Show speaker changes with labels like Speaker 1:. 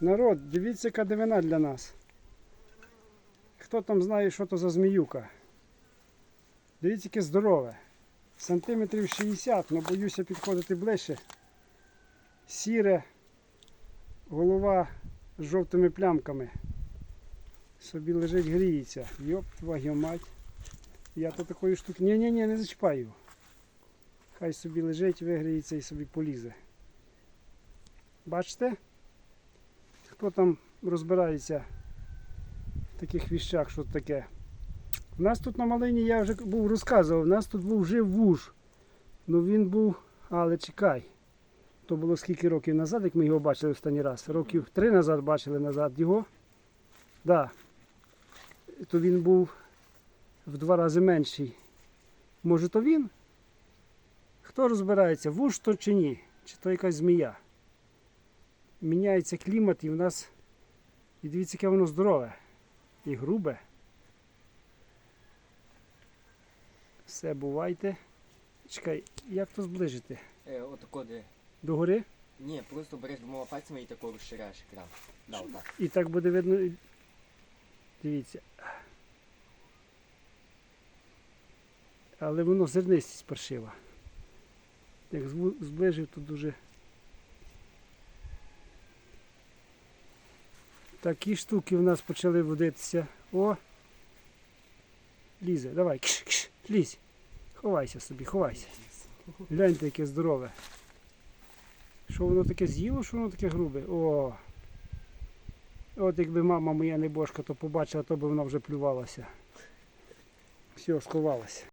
Speaker 1: Народ, дивіться, яка дивина для нас. Хто там знає, що то за зміюка? Дивіться, яке здорове. Сантиметрів 60, але боюся підходити ближче. Сіре, голова з жовтими плямками. Собі лежить, гріється. Йоп, твою мать. Я то такої штуки. Ні-ні-ні, не зачіпаю. Хай собі лежить, вигріється і собі полізе. Бачите? Хто там розбирається в таких віщах, що таке? У нас тут на Малині, я вже був розказував, у нас тут був жив вуж. Ну він був, але чекай. То було скільки років назад, як ми його бачили останній раз. Років три назад бачили назад його. Да. То він був в два рази менший. Може то він? Хто розбирається, вуж то чи ні? Чи то якась змія? Міняється клімат і в нас. І дивіться, яке воно здорове. І грубе. Все, бувайте. Чекай, як то зближити?
Speaker 2: Е, отако де.
Speaker 1: Догори?
Speaker 2: Ні, просто береш двома пальцями і тако розширяєш екран. Да, отак.
Speaker 1: І так буде видно. Дивіться. Але воно зернистість паршива. Як зближив, то дуже. Такі штуки в нас почали водитися. О! Лізе, давай, кш, кш, лізь. Ховайся собі, ховайся. Гляньте, яке здорове. Що воно таке з'їло, що воно таке грубе? О! От якби мама моя не бошка, то побачила, то би вона вже плювалася. Все, сховалася.